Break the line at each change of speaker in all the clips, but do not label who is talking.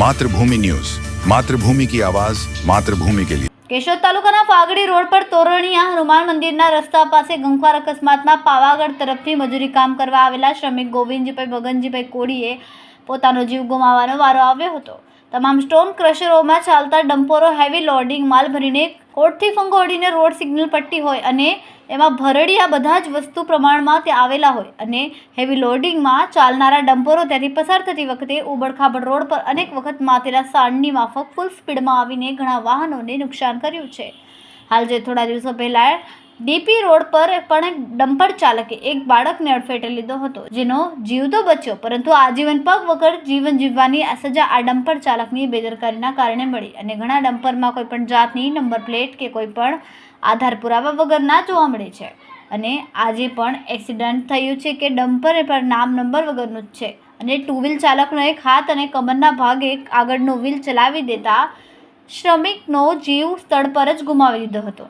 Mathrubhumi news. Mathrubhumi કી આવાજ, માતૃભૂમિ કે લીએ
કેશોદ તાલુકાના ફાગડી રોડ પર તોરણિયા હનુમાન મંદિરના રસ્તા પાસે ગંખવાર અકસ્માતમાં પાવાગઢ તરફથી મજૂરી કામ કરવા આવેલા શ્રમિક ગોવિંદજીભાઈ ભગનજીભાઈ કોડીએ પોતાનો જીવ ગુમાવવાનો વારો આવ્યો હતો. તમામ સ્ટોન ક્રશરોમાં ચાલતા ડમ્પોરો, હેવી લોડિંગ માલ ભરીને કોટથી ફંગોડીને રોડ સિગ્નલ પટ્ટી હોય અને એમાં ભરડિયા બધા જ વસ્તુ પ્રમાણમાં ત્યાં આવેલા હોય અને હેવી લોડિંગમાં ચાલનારા ડમ્પરો ત્યાંથી પસાર થતી વખતે ઉબડખાબડ રોડ પર અનેક વખત માથેલા સાંડની માફક ફૂલ સ્પીડમાં આવીને ઘણા વાહનોને નુકસાન કર્યું છે. હાલ જે થોડા દિવસો પહેલાં ડીપી રોડ પર પણ એક ડમ્પર ચાલકે એક બાળકને અડફેટે લીધો હતો, જેનો જીવ તો બચ્યો, પરંતુ આજીવન પગ વગર જીવન જીવવાની આ સજા આ ડમ્પર ચાલકની બેદરકારીના કારણે મળી અને ઘણા ડમ્પરમાં કોઈ પણ જાતની નંબર પ્લેટ કે કોઈ પણ આધાર પુરાવા વગરના જોવા મળે છે. અને આજે પણ એક્સિડન્ટ થયું છે કે ડમ્પર પર નામ નંબર વગરનું જ છે અને ટુ વ્હીલ ચાલકનો એક હાથ અને કમરના ભાગે આગળનો વ્હીલ ચલાવી દેતા શ્રમિકનો જીવ સ્થળ પર જ ગુમાવી દીધો હતો.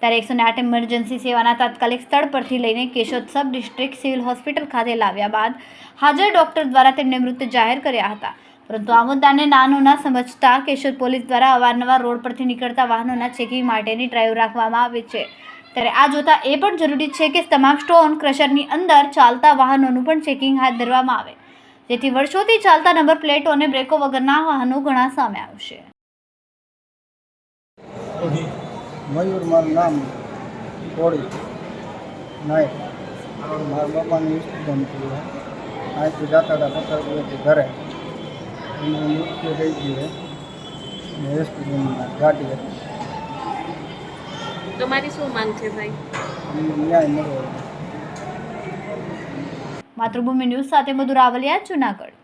ત્યારે એકસો આઠ ઇમરજન્સી સેવાના તાત્કાલિક સ્થળ પરથી લઈને Keshod sub district civil hospital ખાતે લાવ્યા બાદ હાજર ડોક્ટર દ્વારા તેમને મૃત જાહેર કર્યા હતા. પરંતુ આ મુદ્દાને નાનું ના સમજતા કેશોદ પોલીસ દ્વારા અવારનવાર રોડ પરથી નીકળતા વાહનોના ચેકિંગ માટેની ડ્રાઈવ રાખવામાં આવે છે. ત્યારે આ જોતા એ પણ જરૂરી છે કે તમામ સ્ટોન ક્રશરની અંદર ચાલતા વાહનોનું પણ ચેકિંગ હાથ ધરવામાં આવે. જેથી વર્ષોથી ચાલતા નંબર પ્લેટો અને બ્રેકો વગરના વાહનો ઘણા સામે આવશે.
મયુર મારું નામ કોળી નાયક. મારા બાપાનું એક્સિડન્ટ થયું અહીંથી જતા હતા પથ્થરપુરથી ઘરે. એનું મૃત્યુ થઈ ગયું અને એક્સિડન્ટમાં ગાડી હતી.
તમારી શું માંગ છે ભાઈ?
ન્યાય મળ્યો.
માતૃભૂમિ ન્યૂઝ સાથે મધુર રાવલિયા જુનાગઢ.